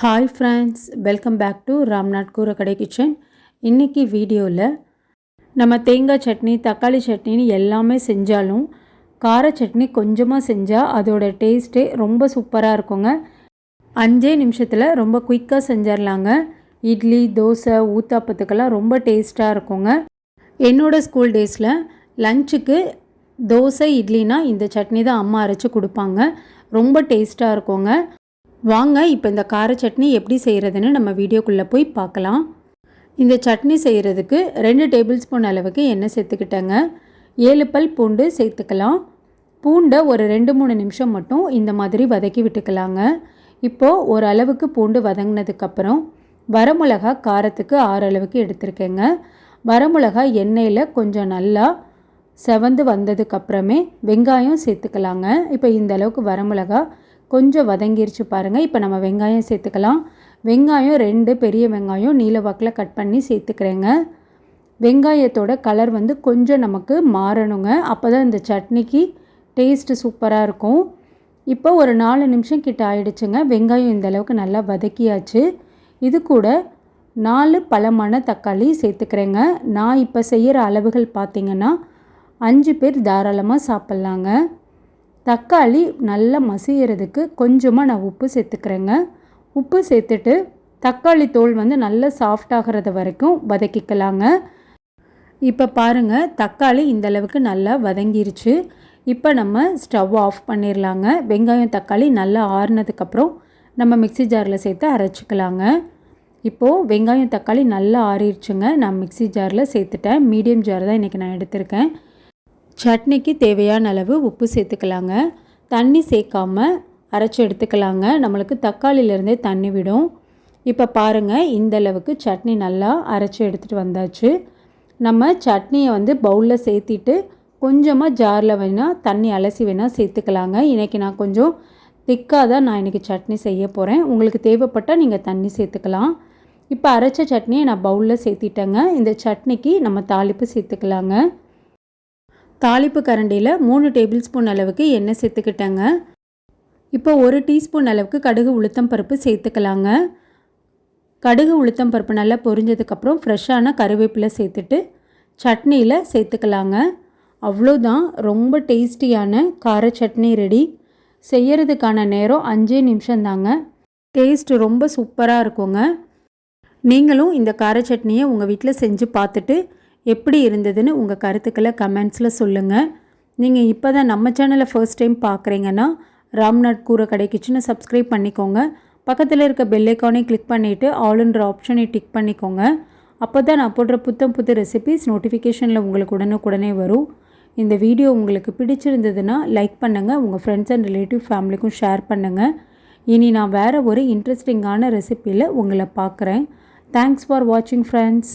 Hi friends welcome back to Ramnath Koorakadai kitchen இன்றைக்கி வீடியோவில் நம்ம தேங்காய் சட்னி தக்காளி சட்னின்னு எல்லாமே செஞ்சாலும் கார சட்னி கொஞ்சமாக செஞ்சால் அதோட டேஸ்ட்டே ரொம்ப சூப்பராக இருக்குங்க. அஞ்சே நிமிஷத்தில் ரொம்ப குயிக்காக செஞ்சிடலாங்க இட்லி தோசை ஊத்தாப்பத்துக்கெல்லாம் ரொம்ப டேஸ்ட்டாக இருக்குங்க. என்னோடய ஸ்கூல் டேஸில் லஞ்சுக்கு தோசை இட்லினா இந்த சட்னி தான் அம்மா அரைச்சி கொடுப்பாங்க. ரொம்ப டேஸ்ட்டாக இருக்குங்க. வாங்க இப்போ இந்த கார சட்னி எப்படி செய்கிறதுன்னு நம்ம வீடியோக்குள்ளே போய் பார்க்கலாம். இந்த சட்னி செய்கிறதுக்கு ரெண்டு டேபிள் ஸ்பூன் அளவுக்கு எண்ணெய் சேர்த்துக்கிட்டேங்க. ஏழு பல் பூண்டு சேர்த்துக்கலாம். பூண்டை ஒரு ரெண்டு மூணு நிமிஷம் மட்டும் இந்த மாதிரி வதக்கி விட்டுக்கலாங்க. இப்போது ஒரு அளவுக்கு பூண்டு வதங்கினதுக்கப்புறம் வரமிளகா காரத்துக்கு ஆறு அளவுக்கு எடுத்திருக்கேங்க. வரமிளகா எண்ணெயில் கொஞ்சம் நல்லா செவந்து வந்ததுக்கப்புறமே வெங்காயம் சேர்த்துக்கலாங்க. இப்போ இந்த அளவுக்கு வரமிளகா கொஞ்சம் வதங்கிருச்சு பாருங்கள் இப்போ நம்ம வெங்காயம் சேர்த்துக்கலாம். வெங்காயம் ரெண்டு பெரிய வெங்காயம் நீலவாக்கில் கட் பண்ணி சேர்த்துக்கிறேங்க. வெங்காயத்தோட கலர் வந்து கொஞ்சம் நமக்கு மாறணுங்க. அப்போ தான் இந்த சட்னிக்கு டேஸ்ட்டு சூப்பராக இருக்கும். இப்போ ஒரு நாலு நிமிஷம் கிட்ட ஆயிடுச்சுங்க. வெங்காயம் இந்த அளவுக்கு நல்லா வதக்கியாச்சு. இது கூட நாலு பழமான தக்காளி சேர்த்துக்கிறேங்க. நான் இப்போ செய்கிற அளவுகள் பார்த்திங்கன்னா அஞ்சு பேர் தாராளமாக சாப்பிட்லாங்க. தக்காளி நல்லா மசியறதுக்கு கொஞ்சமாக நான் உப்பு சேர்த்துக்கிறேங்க. உப்பு சேர்த்துட்டு தக்காளி தோல் வந்து நல்லா சாஃப்ட் ஆகிறது வரைக்கும் வதக்கிக்கலாங்க. இப்போ பாருங்கள் தக்காளி இந்தளவுக்கு நல்லா வதங்கிருச்சு. இப்போ நம்ம ஸ்டவ் ஆஃப் பண்ணிடலாங்க வெங்காயம் தக்காளி நல்லா ஆறுனதுக்கப்புறம் நம்ம மிக்சி ஜாரில் சேர்த்து அரைச்சிக்கலாங்க. இப்போது வெங்காயம் தக்காளி நல்லா ஆறிடுச்சுங்க நான் மிக்சி ஜாரில் சேர்த்துட்டேன். மீடியம் ஜார் தான் இன்றைக்கி நான் எடுத்திருக்கேன். சட்னிக்கு தேவையான அளவு உப்பு சேர்த்துக்கலாங்க. தண்ணி சேர்க்காமல் அரைச்சி எடுத்துக்கலாங்க. நம்மளுக்கு தக்காளியிலேருந்தே தண்ணி விடும். இப்போ பாருங்கள் இந்த அளவுக்கு சட்னி நல்லா அரைச்சி எடுத்துகிட்டு வந்தாச்சு. நம்ம சட்னியை வந்து பவுலில் சேர்த்திட்டு கொஞ்சமாக ஜாரில் வேணால் தண்ணி அலசி வேணால் சேர்த்துக்கலாங்க. இன்றைக்கி நான் கொஞ்சம் திக்காக தான் நான் இன்றைக்கி சட்னி செய்ய போகிறேன் உங்களுக்கு தேவைப்பட்டால் நீங்கள் தண்ணி சேர்த்துக்கலாம். இப்போ அரைச்ச சட்னியை நான் பவுலில் சேர்த்திட்டேங்க. இந்த சட்னிக்கு நம்ம தாளிப்பு சேர்த்துக்கலாங்க. தாளிப்பு கரண்டியில் மூணு டேபிள் ஸ்பூன் அளவுக்கு எண்ணெய் சேர்த்துக்கிட்டேங்க. இப்போ ஒரு டீஸ்பூன் அளவுக்கு கடுகு உளுத்தம் பருப்பு சேர்த்துக்கலாங்க. கடுகு உளுத்தம் பருப்பு நல்லா பொரிஞ்சதுக்கப்புறம் ஃப்ரெஷ்ஷான கருவேப்பிலை சேர்த்துட்டு சட்னியில் சேர்த்துக்கலாங்க. அவ்வளோதான் ரொம்ப டேஸ்டியான கார சட்னி ரெடி. செய்யறதுக்கான நேரம் அஞ்சே நிமிஷம் தாங்க டேஸ்ட் ரொம்ப சூப்பராக இருக்குங்க. நீங்களும் இந்த கார சட்னியை உங்கள் வீட்டில் செஞ்சு பார்த்துட்டு எப்படி இருந்ததுன்னு உங்கள் கருத்துக்களை கமெண்ட்ஸில் சொல்லுங்கள் நீங்கள் இப்போ தான் நம்ம சேனலை ஃபர்ஸ்ட் டைம் பார்க்குறீங்கன்னா ராம்நாத் கூரை கடை கிச்சனை சப்ஸ்கிரைப் பண்ணிக்கோங்க. பக்கத்தில் இருக்க பெல்லைக்கானே கிளிக் பண்ணிவிட்டு ஆளுன்ற ஆப்ஷனை டிக் பண்ணிக்கோங்க. அப்போ தான் நான் போடுற புத்தம் புது ரெசிபிஸ் நோட்டிஃபிகேஷனில் உங்களுக்கு உடனுக்குடனே வரும். இந்த வீடியோ உங்களுக்கு பிடிச்சிருந்ததுன்னா லைக் பண்ணுங்கள் உங்கள் ஃப்ரெண்ட்ஸ் அண்ட் ரிலேட்டிவ் ஃபேமிலிக்கும் ஷேர் பண்ணுங்கள் இனி நான் வேறு ஒரு இன்ட்ரெஸ்டிங்கான ரெசிப்பியில் உங்களை பார்க்குறேன் தேங்க்ஸ் ஃபார் வாட்சிங் ஃப்ரெண்ட்ஸ்